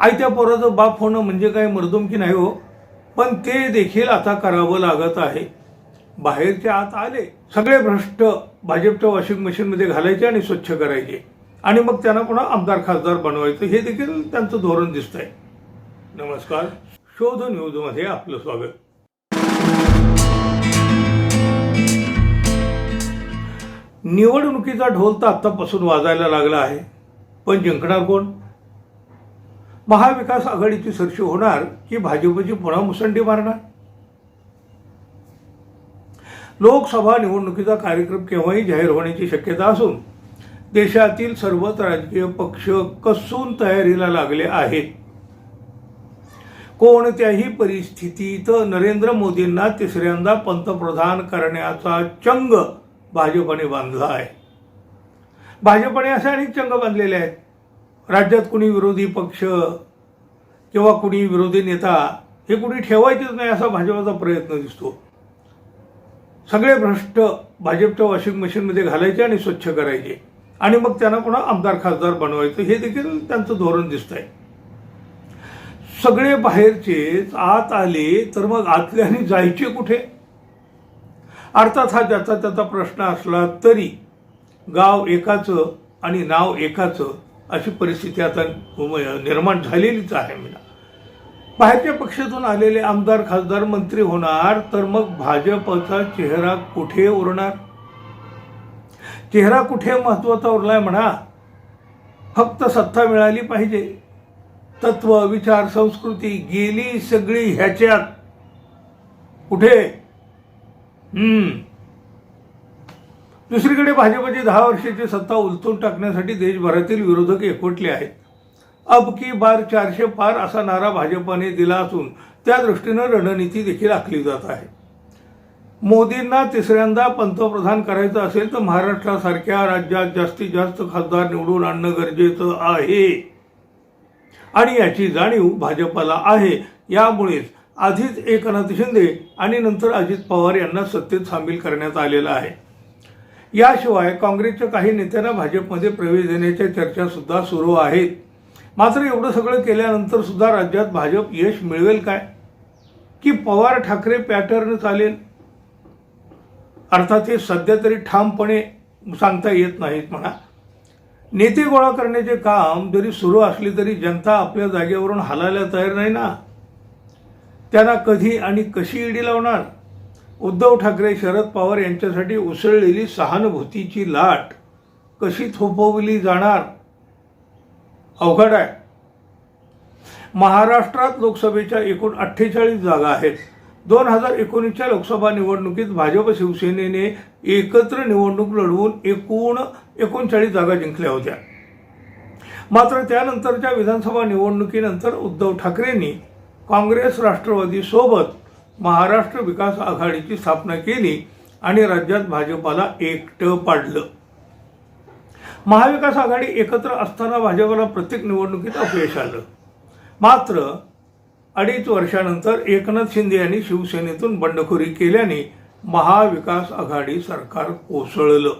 आयत्या पोराचं बाप होणं म्हणजे काय मर्दुमकी नाही हो? पण ते देखील आता करावं लागत आहे. बाहेरच्या आत आले सगळे भ्रष्ट भाजपच्या वॉशिंग मशीनमध्ये घालायचे आणि स्वच्छ करायचे. आणि मग त्यांना पुन्हा आमदार खासदार बनवायचं हे देखील त्यांचं धोरण दिसतंय. नमस्कार. शोध न्यूजमध्ये आपलं स्वागत. निवडणुकीचा ढोल तर आत्तापासून वाजायला लागला आहे. पण जिंकणार कोण? महाविकास आघाडीची सरशी होणार की भाजपची पुन्हा मुसंडी मारणार? लोकसभा निवडणुकीचा कार्यक्रम केव्हाही जाहीर होण्याची शक्यता असून देशातील सर्वच राजकीय पक्ष कसून तयारीला लागले आहेत. कोणत्याही परिस्थितीत नरेंद्र मोदींना तिसऱ्यांदा पंतप्रधान करण्याचा चंग भाजपने बांधला आहे. भाजपने असे अनेक चंग बांधलेले आहेत. राज्यात कुणी विरोधी पक्ष किंवा कुणी विरोधी नेता हे कुणी ठेवायचेच नाही असा भाजपाचा प्रयत्न दिसतो. सगळे भ्रष्ट भाजपच्या वॉशिंग मशीनमध्ये घालायचे आणि स्वच्छ करायचे. आणि मग त्यांना कोणा आमदार खासदार बनवायचं हे देखील त्यांचं धोरण दिसत आहे सगळे बाहेरचे आत आले तर मग आतल्याने जायचे कुठे? अर्थात हा ज्याचा त्याचा प्रश्न असला तरी गाव एकाचं आणि नाव एकाचं अशी परिस्थिती आता निर्माण झालेलीच आहे म्हणा. बाहेरच्या पक्षातून आलेले आमदार खासदार मंत्री होणार तर मग भाजपचा चेहरा कुठे उरणार? चेहरा कुठे महत्त्वाचा उरलाय म्हणा? फक्त सत्ता मिळाली पाहिजे. तत्व विचार संस्कृती गेली सगळी ह्याच्यात. कुठे? हम्म. दुसरीकडे भाजपची दहा वर्षाची सत्ता उलथून टाकण्यासाठी देशभरातील विरोधक एकवटले आहेत. अब की बार चारशे पार असा नारा भाजपने दिला असून त्या दृष्टीनं रणनीती देखील आखली जात आहे. मोदींना तिसऱ्यांदा पंतप्रधान करायचं असेल तर महाराष्ट्रासारख्या राज्यात जास्तीत जास्त खासदार निवडून आणणं गरजेचं आहे. आणि याची जाणीव भाजपाला आहे. यामुळेच आधीच एकनाथ शिंदे आणि नंतर अजित पवार यांना सत्तेत सामील करण्यात आलेलं आहे. याशिवाय काँग्रेसच्या काही नेत्यांना भाजपमध्ये प्रवेश देण्याच्या चर्चासुद्धा सुरू आहेत. मात्र एवढं सगळं केल्यानंतर सुद्धा राज्यात भाजप यश मिळवेल काय? की पवार ठाकरे पॅटर्न चालेल? अर्थात हे सध्या तरी ठामपणे सांगता येत नाहीत म्हणा. नेते गोळा करण्याचे काम जरी सुरू असले तरी जनता आपल्या जागेवरून हलायला तयार नाही ना? त्यांना कधी आणि कशी ईडी लावणार? उद्धव ठाकरे शरद पवार यांच्यासाठी उसळलेली सहानुभूतीची लाट कशी थोपवली जाणार? अवघड आहे. महाराष्ट्रात लोकसभेच्या एकूण अठ्ठेचाळीस जागा आहेत. दोन हजार एकोणीसच्या लोकसभा निवडणुकीत भाजप शिवसेनेने एकत्र निवडणूक लढवून एकूण एकोणचाळीस जागा जिंकल्या होत्या. मात्र त्यानंतरच्या विधानसभा निवडणुकीनंतर उद्धव ठाकरेंनी काँग्रेस राष्ट्रवादीसोबत महाराष्ट्र विकास आघाडीची स्थापना केली आणि राज्यात भाजपाला एकटं पाडलं. महाविकास आघाडी एकत्र असताना भाजपला प्रत्येक निवडणुकीत अपयश आलं. मात्र अडीच वर्षानंतर एकनाथ शिंदे यांनी शिवसेनेतून बंडखोरी केल्याने महाविकास आघाडी सरकार कोसळलं.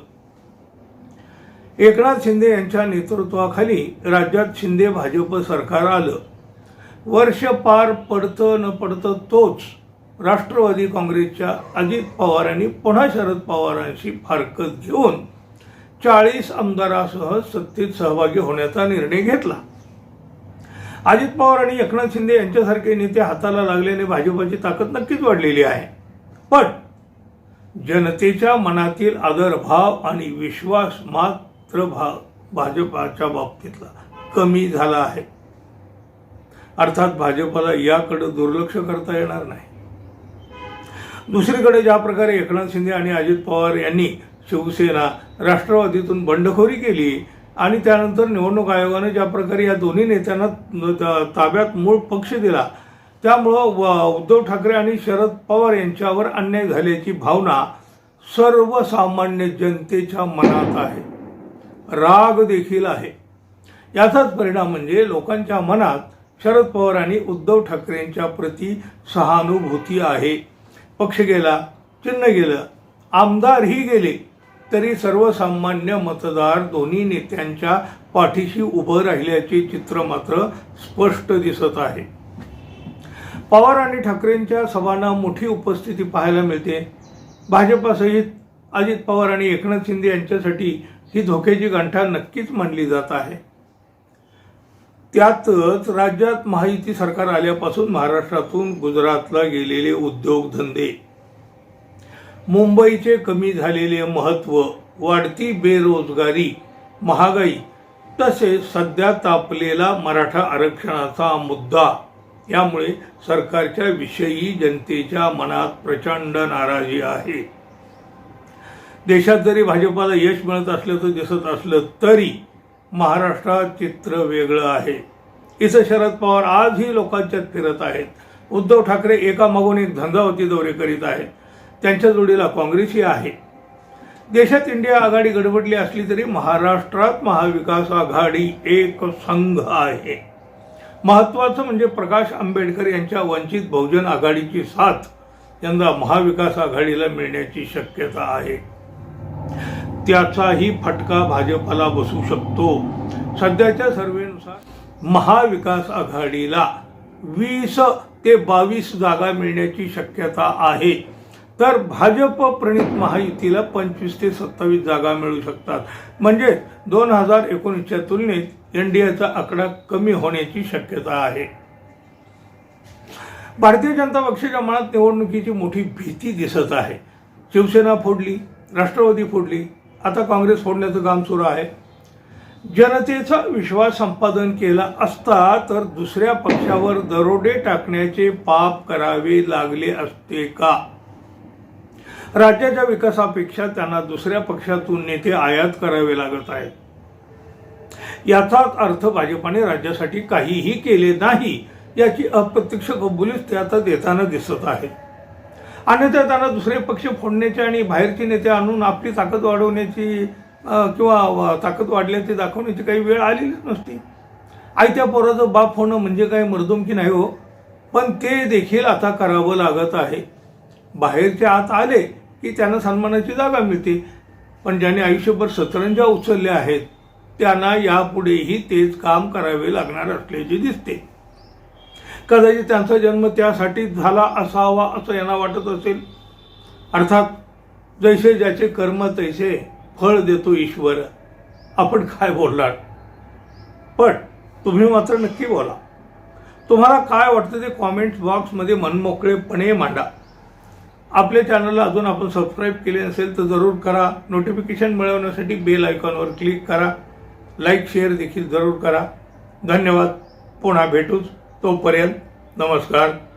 एकनाथ शिंदे यांच्या नेतृत्वाखाली राज्यात शिंदे भाजप सरकार आलं. वर्ष पार पडतं न पडतं तोच राष्ट्रवादी काँग्रेसच्या अजित पवारांनी पुन्हा शरद पवारांशी फारकत घेऊन चाळीस आमदारासह सत्तेत सहभागी होण्याचा निर्णय घेतला. अजित पवार आणि एकनाथ शिंदे यांच्यासारखे नेते हाताला लागल्याने भाजपाची ताकद नक्कीच वाढलेली आहे. पण जनतेच्या मनातील आदरभाव आणि विश्वास मात्र भा भाजपाच्या बाबतीतला कमी झाला आहे. अर्थात भाजपला याकडे दुर्लक्ष करता येणार नाही. दुसरीकडे ज्या प्रकारे एकनाथ शिंदे आणि अजित पवार यांनी शिवसेना राष्ट्रवादीतून बंडखोरी केली आणि त्यानंतर निवडणूक आयोगाने ज्या प्रकारे या दोन्ही नेत्यांना त- ताब्यात मूळ पक्ष दिला त्यामुळं व- उद्धव ठाकरे आणि शरद पवार यांच्यावर अन्याय झाल्याची भावना सर्वसामान्य जनतेच्या मनात आहे. राग देखील आहे. याचाच परिणाम म्हणजे लोकांच्या मनात शरद पवार आणि उद्धव ठाकरेंच्या प्रती सहानुभूती आहे. पक्ष गेला चिन्ह गेलं आमदारही गेले तरी सर्वसामान्य मतदार दोन्ही नेत्यांच्या पाठीशी उभं राहिल्याचे चित्र मात्र स्पष्ट दिसत आहे. पवार आणि ठाकरेंच्या सभांना मोठी उपस्थिती पाहायला मिळते. भाजपासहित अजित पवार आणि एकनाथ शिंदे यांच्यासाठी ही धोक्याची गांठा नक्कीच मानली जात आहे. त्यातच राज्यात महायुती सरकार आल्यापासून महाराष्ट्रातून गुजरातला गेलेले उद्योगधंदे मुंबईचे कमी झालेले महत्त्व वाढती बेरोजगारी महागाई तसेच सध्या तापलेला मराठा आरक्षणाचा मुद्दा यामुळे सरकारच्या विषयी जनतेच्या मनात प्रचंड नाराजी आहे. देशात जरी भाजपाला यश मिळत असल्याचं दिसत असलं तरी महाराष्ट्रात चित्र वेगळं आहे. इथं शरद पवार आजही लोकांच्यात फिरत आहेत. उद्धव ठाकरे एकामागून एक धंदावती दौरे करीत आहेत. त्यांच्या जोडीला काँग्रेसही आहे. देशात इंडिया आघाडी गडबडली असली तरी महाराष्ट्रात महाविकास आघाडी एक संघ आहे. महत्वाचं म्हणजे प्रकाश आंबेडकर यांच्या वंचित बहुजन आघाडीची साथ यंदा महाविकास आघाडीला मिळण्याची शक्यता आहे. त्याचाही फटका भाजपला बसू शकतो. सध्याच्या सर्वेनुसार महाविकास आघाडीला वीस ते बावीस जागा मिळण्याची शक्यता आहे. तर भाजप प्रणित महायुतीला पंचवीस ते सत्तावीस जागा मिळू शकतात. म्हणजे दोन हजार एकोणीसच्या तुलनेत एन डी एचा आकडा कमी होण्याची शक्यता आहे. भारतीय जनता पक्षाच्या मनात निवडणुकीची मोठी भीती दिसत आहे. शिवसेना फोडली राष्ट्रवादी फोडली आता काँग्रेस फोडण्याचं काम सुरू आहे. जनतेचा विश्वास संपादन केला असता तर दुसऱ्या पक्षावर दरोडे टाकण्याचे पाप करावे लागले असते का? राज्याच्या विकासापेक्षा त्यांना दुसऱ्या पक्षातून नेते आयात करावे लागत आहेत. याचाच अर्थ भाजपाने राज्यासाठी काहीही केले नाही याची अप्रत्यक्ष कबुलीच ते आता देताना दिसत आहे अन्यथा त्यांना दुसरे पक्ष फोडण्याचे आणि बाहेरचे नेते आणून आपली ताकद वाढवण्याची किंवा ताकद वाढल्याची दाखवण्याची काही वेळ आलेलीच नसती. आयत्या पोराचं बाप होणं म्हणजे काय मर्दुमकी नाही हो? पण ते देखील आता करावं लागत आहे. बाहेरचे आत आले की त्यांना सन्मानाची जागा मिळते. पण ज्याने आयुष्यभर सतरंजा उचलल्या आहेत त्यांना यापुढेही तेच काम करावे लागणार असल्याचे दिसते. कदाचित त्यांचा जन्म त्यासाठी झाला असावा असं यांना वाटत असेल. अर्थात जैसे ज्याचे कर्म तैसे फळ देतो ईश्वर. आपण काय बोलणार? पण तुम्ही मात्र नक्की बोला. तुम्हाला काय वाटतं ते कॉमेंट्स बॉक्समध्ये मनमोकळेपणे मांडा. आपल्या चॅनलला अजून आपण सबस्क्राईब केले नसेल तर जरूर करा. नोटिफिकेशन मिळवण्यासाठी बेल आयकॉनवर क्लिक करा. लाईक शेअर देखील जरूर करा. धन्यवाद. पुन्हा भेटूच. तोपर्यंत नमस्कार.